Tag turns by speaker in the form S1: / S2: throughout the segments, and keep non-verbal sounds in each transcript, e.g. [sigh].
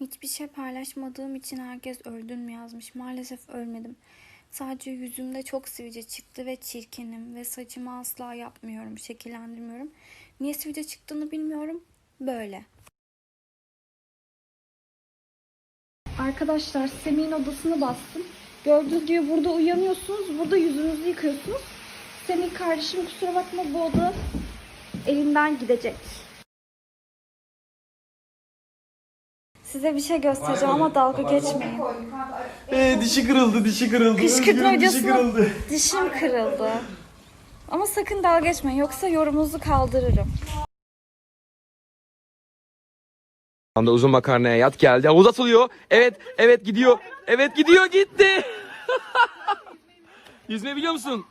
S1: Hiçbir şey paylaşmadığım için herkes öldün mü yazmış. Maalesef ölmedim. Sadece yüzümde çok sivilce çıktı ve çirkinim ve saçımı asla yapmıyorum, şekillendirmiyorum. Niye sivilce çıktığını bilmiyorum. Böyle. Arkadaşlar Semih'in odasını bastım. Gördüğünüz gibi burada uyanıyorsunuz. Burada yüzünüzü yıkıyorsunuz. Semih kardeşim kusura bakma bu oda elimden gidecek. Size bir şey göstereceğim ama dalga geçmeyin.
S2: Ee, dişi kırıldı, dişi kırıldı.
S1: Kışkırtma
S2: Özgür'ün dişi kırıldı.
S1: dişim kırıldı. Ama sakın dalga geçmeyin yoksa yorumunuzu kaldırırım.
S2: anda uzun makarnaya yat geldi. Havuz atılıyor. Evet, evet gidiyor. Evet gidiyor, gitti. [laughs] Yüzme biliyor musun?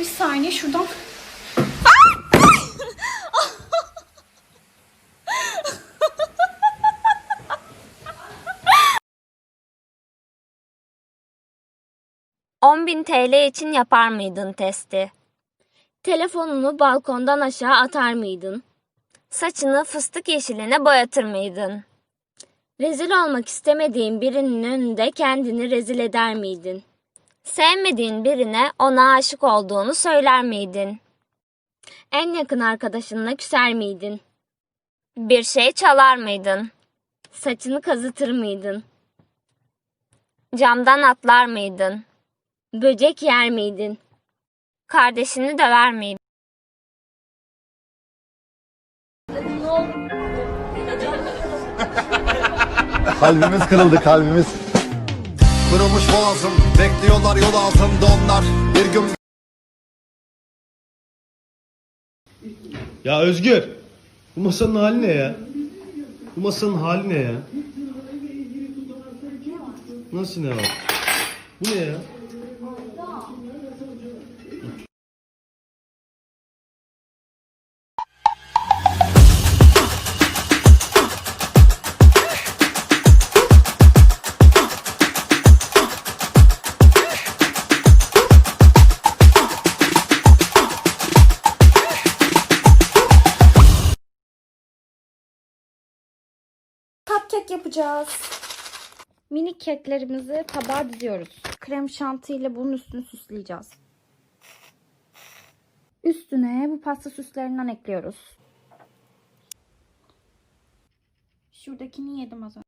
S1: Bir saniye şuradan.
S3: Bin TL için yapar mıydın testi? Telefonunu balkondan aşağı atar mıydın? Saçını fıstık yeşiline boyatır mıydın? Rezil olmak istemediğin birinin önünde kendini rezil eder miydin? Sevmediğin birine ona aşık olduğunu söyler miydin? En yakın arkadaşınla küser miydin? Bir şey çalar mıydın? Saçını kazıtır mıydın? Camdan atlar mıydın? Böcek yer miydin? Kardeşini döver miydin? [laughs]
S4: Kalbimiz kırıldı kalbimiz.
S5: Kırılmış boğazım Bekliyorlar yol altında onlar Bir gün
S6: Ya Özgür. Bu masanın hali ne ya? Bu masanın hali ne ya? Nasıl ne var? Bu ne ya?
S1: Cupcake yapacağız. Minik keklerimizi tabağa diziyoruz. Krem şanti ile bunun üstünü süsleyeceğiz. Üstüne bu pasta süslerinden ekliyoruz. Şuradakini yedim az önce.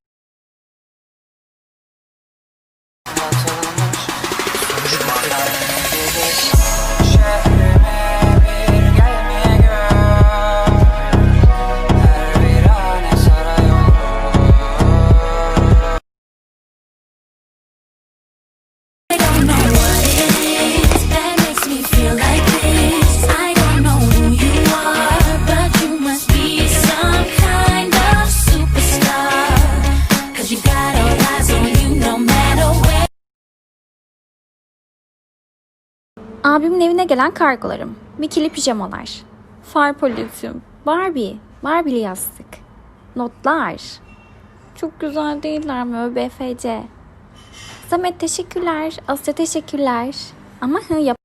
S1: Abimin evine gelen kargolarım. Mikili pijamalar. Far polityum. Barbie. Barbie'li yastık. Notlar. Çok güzel değiller mi ÖBFC? Samet teşekkürler. Asya teşekkürler. Ama hı yap.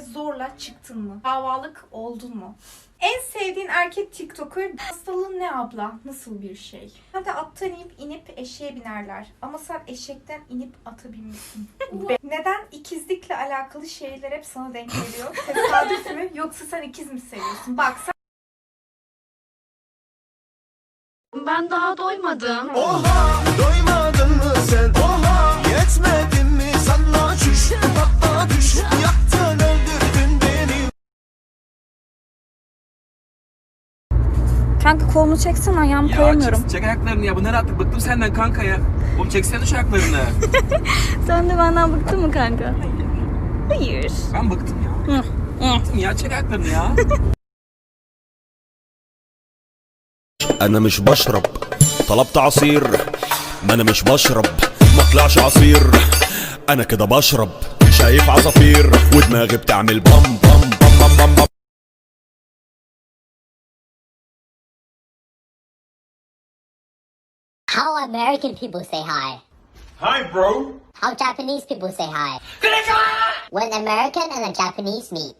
S7: Zorla çıktın mı? Davalık oldun mu? En sevdiğin erkek TikToker hastalığın ne abla? Nasıl bir şey? Hadi attan inip inip eşeğe binerler. Ama sen eşekten inip ata binmişsin. [laughs] Neden ikizlikle alakalı şeyler hep sana denk geliyor? [laughs] Tesadüf mü? Yoksa sen ikiz mi seviyorsun? Bak sen
S3: Ben daha doymadım.
S5: Oha doymadın mı sen
S1: Kanka kolumu çeksene ayağımı koyamıyorum.
S2: çek, çek ayaklarını ya. Bunları artık bıktım senden kanka ya. Oğlum çeksene şu ayaklarını. [laughs]
S1: Sen de benden bıktın mı kanka? Hayır.
S2: ben bıktım ya. bıktım ya. Çek ayaklarını ya.
S8: انا مش بشرب طلبت عصير ما انا مش بشرب ما طلعش عصير انا كده بشرب شايف عصافير ودماغي بتعمل بام بام بام بام بام, بام.
S9: How American people say hi.
S6: Hi bro.
S9: How Japanese people say hi. When American and a Japanese meet.